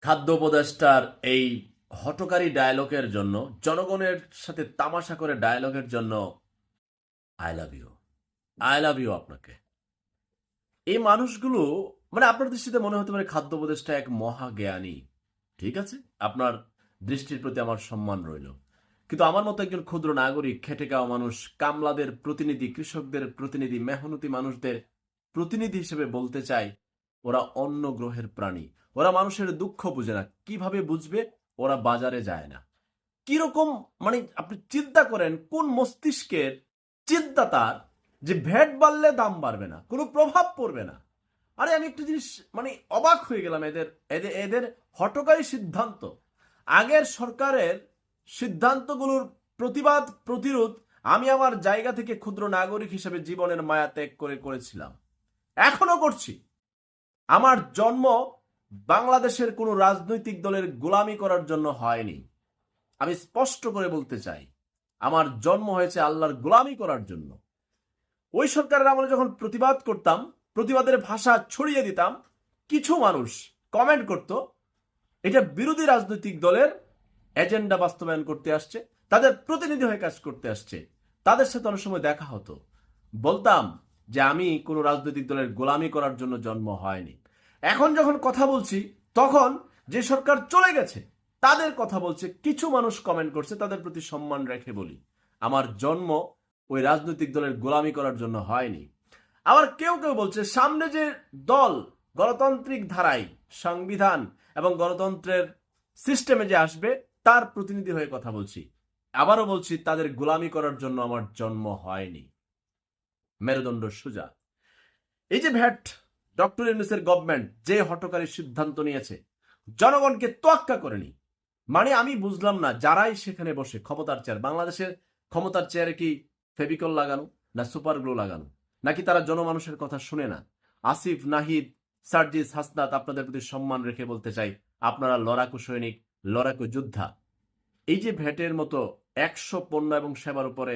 খাদ্য উপদেষ্টার এই হটকারী ডায়লগের জন্য, জনগণের সাথে তামাশা করে ডায়লগের জন্য I love you I love you আপনাকে। এই মানুষগুলো মানে আপনার দৃষ্টিতে মনে হতে পারে খাদ্য উপদেষ্টা এক মহা জ্ঞানী ঠিক আছে? আপনার দৃষ্টির প্রতি আমার সম্মান রইল। কিন্তু আমার মতো একজন ক্ষুদ্র নাগরিক, খেটে খাওয়া মানুষ, কামলাদের প্রতিনিধি, কৃষকদের প্রতিনিধি, মেহনতি মানুষদের প্রতিনিধি হিসেবে বলতে চাই ওরা অন্য গ্রহের প্রাণী। ওরা মানুষের দুঃখ বুঝে না। কীভাবে বুঝবে? ওরা বাজারে যায় না। কীরকম মানে আপনি চিন্তা করেন, কোন মস্তিষ্কের চিন্তা তার যে ভ্যাট বাড়লে দাম বাড়বে না, কোনো প্রভাব পড়বে না। আরে আমি একটা জিনিস মানে অবাক হয়ে গেলাম এদের এদের এদের হটকারী সিদ্ধান্ত। আগের সরকারের সিদ্ধান্তগুলোর প্রতিবাদ, প্রতিরোধ আমি আমার জায়গা থেকে ক্ষুদ্র নাগরিক হিসেবে জীবনের মায়া ত্যাগ করে করেছিলাম। এখনও করছি। আমার জন্ম বাংলাদেশের কোনো রাজনৈতিক দলের গোলামি করার জন্য হয়নি। আমি স্পষ্ট করে বলতে চাই, আমার জন্ম হয়েছে আল্লাহর গোলামি করার জন্য। ওই সরকারের আমলে যখন প্রতিবাদ করতাম, প্রতিবাদের ভাষা ছড়িয়ে দিতাম, কিছু মানুষ কমেন্ট করত, এটা বিরোধী রাজনৈতিক দলের এজেন্ডা বাস্তবায়ন করতে আসছে, তাদের প্রতিনিধি হয়ে কাজ করতে আসছে, তাদের সাথে অনেক সময় দেখা হতো। বলতাম যে আমি কোনো রাজনৈতিক দলের গোলামি করার জন্য জন্ম হয়নি। এখন যখন কথা বলছি, তখন যে সরকার চলে গেছে, তাদের কথা বলছে, কিছু মানুষ কমেন্ট করছে, তাদের প্রতি সম্মান রেখে বলি। আমার জন্ম ওই রাজনৈতিক দলের গোলামি করার জন্য হয়নি। আবার কেউ কেউ বলছে, সামনে যে দল, গণতান্ত্রিক ধারায় সংবিধান এবং গণতন্ত্রের সিস্টেমে যে আসবে, তার প্রতিনিধি হয়ে কথা বলছি। আবারও বলছি, তাদের গোলামি করার জন্য আমার জন্ম হয়নি। মেরুদণ্ড সোজা। এই যে ভ্যাট, ডক্টর ইউনুসের গভর্নমেন্ট যে হটকারী সিদ্ধান্ত নিয়েছে, জনগণকে তোয়াক্কা করেনি মানে আমি বুঝলাম না, যারাই সেখানে বসে ক্ষমতার চেয়ার বাংলাদেশের ক্ষমতার চেয়ারে কি ফেবিকল লাগানো না সুপার গ্লো লাগানো? নাকি তারা জনমানুষের কথা শুনে না? আসিফ, নাহিদ, সার্জিস, হাসনাত, আপনাদের প্রতি সম্মান রেখে বলতে চাই, আপনারা লড়াকু সৈনিক, লড়াকু যোদ্ধা। এই যে ভ্যাটের মতো একশো পণ্য এবং সেবার উপরে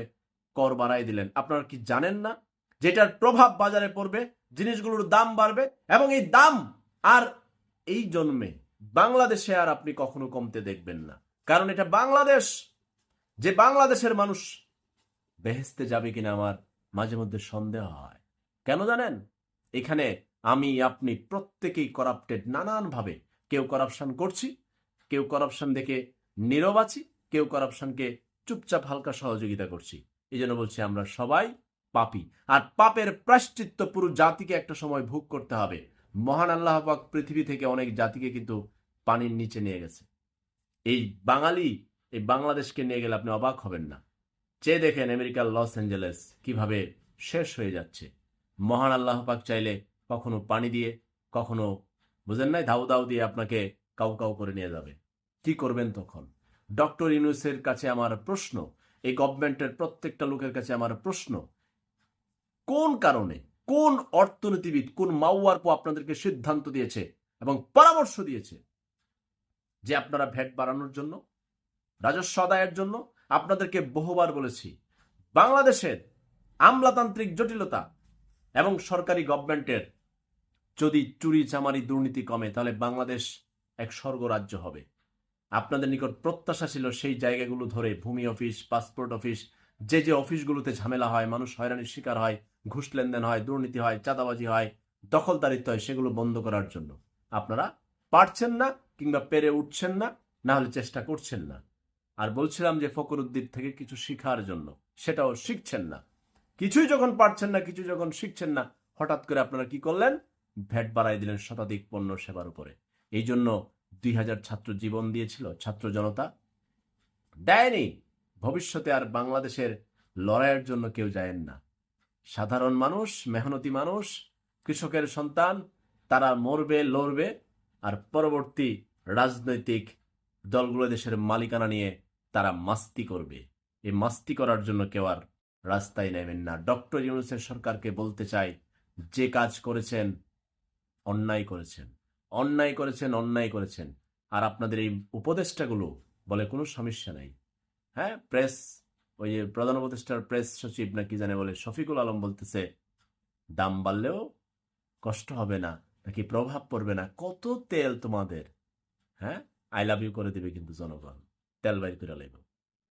কর বাড়াই দিলেন, আপনারা কি জানেন না? যেটার প্রভাব বাজারে পড়বে, জিনিসগুলোর দাম বাড়বে, এবং এই দাম আর এই জন্মে বাংলাদেশে আর আপনি কখনো কমতে দেখবেন না। কারণ এটা বাংলাদেশ। যে বাংলাদেশের মানুষ বেহেস্তে যাবে কিনা আমার মাঝে মধ্যে সন্দেহ হয়। কেন জানেন? এখানে আমি, আপনি প্রত্যেকেই করাপ্টেড নানানভাবে। কেউ করাপশন করছি, কেউ করাপশন দেখে নীরব আছি, কেউ করাপশনকে চুপচাপ হালকা সহযোগিতা করছি। এই জন্য বলছি আমরা সবাই পাপি। আর পাপের প্রাশ্চিত্য পুরো জাতিকে একটা সময় ভোগ করতে হবে। মহান আল্লাহ পাক পৃথিবী থেকে অনেক জাতিকে কিন্তু পানির নিচে নিয়ে গেছে। এই বাঙালি, এই বাংলাদেশকে নিয়ে গেলে আপনি অবাক হবেন না। চেয়ে দেখেন আমেরিকার লস অ্যাঞ্জেলেস কীভাবে শেষ হয়ে যাচ্ছে। মহান আল্লাহ পাক চাইলে কখনো পানি দিয়ে, কখনো, বুঝেন নাই, ধাউ দাউ দিয়ে আপনাকে কাউ কাউ করে নিয়ে যাবে। কি করবেন তখন? ডক্টর ইউনুসের কাছে আমার প্রশ্ন, এই গভর্নমেন্টের প্রত্যেকটা লোকের কাছে আমার প্রশ্ন কোন কারণে, কোন অর্থনীতিবিদ, কোন মাওয়ারপো আপনাদেরকে সিদ্ধান্ত দিয়েছে এবং পরামর্শ দিয়েছে যে আপনারা ভ্যাট বাড়ানোর জন্য, রাজস্ব আদায়ের জন্য আপনাদেরকে বহুবার বলেছি, বাংলাদেশের আমলাতান্ত্রিক জটিলতা এবং সরকারি গভর্নমেন্টের যদি চুরি চামারি দুর্নীতি কমে, তাহলে বাংলাদেশ এক স্বর্গরাজ্য হবে। আপনাদের নিকট প্রত্যাশা ছিল সেই জায়গাগুলো ধরে, ভূমি অফিস, পাসপোর্ট অফিস যে যে অফিসগুলোতে ঝামেলা হয়, মানুষ হয়রানির শিকার হয়, ঘুষ লেনদেন হয়, দুর্নীতি হয়, চাঁদাবাজি হয়, দখলদারিত্ব হয়, সেগুলো বন্ধ করার জন্য। আপনারা পারছেন না কিংবা পেরে উঠছেন না না হলে চেষ্টা করছেন না। আর বলছিলাম যে ফকরুদ্দিন থেকে কিছু শিখার জন্য, সেটাও শিখছেন না। কিছুই যখন পারছেন না কিছু যখন শিখছেন না, হঠাৎ করে আপনারা কি করলেন? ভ্যাট বাড়াই দিলেন শতাধিক পণ্য সেবার উপরে। এই জন্য দুই হাজার ছাত্র জীবন দিয়েছিল ছাত্র জনতা। দেয়নি। ভবিষ্যতে আর বাংলাদেশের লড়াইয়ের জন্য কেউ যায়েন না। সাধারণ মানুষ, মেহনতি মানুষ, কৃষকের সন্তান, তারা মরবে, লড়বে আর পরবর্তী রাজনৈতিক দলগুলো দেশের মালিকানা নিয়ে তারা মাস্তি করবে। এই মাস্তি করার জন্য কেউ আর রাস্তায় নেবেন না। ডক্টর ইউনুসের সরকারকে বলতে চাই, যে কাজ করেছেন, অন্যায় করেছেন। অন্যায় করেছেন অন্যায় করেছেন। আর আপনাদের এই উপদেষ্টাগুলো বলে কোনো সমস্যা নাই। হ্যাঁ প্রেস, ওই যে প্রধান উপদেষ্টার প্রেস সচিব নাকি জানে বলে, শফিকুল আলম বলতেছে, দাম বাড়লেও কষ্ট হবে না, নাকি প্রভাব পড়বে না, কত তেল তোমাদের হ্যাঁ? আই লাভ ইউ করে দেবে কিন্তু জনগণ, তেল বাইর করে লাইব।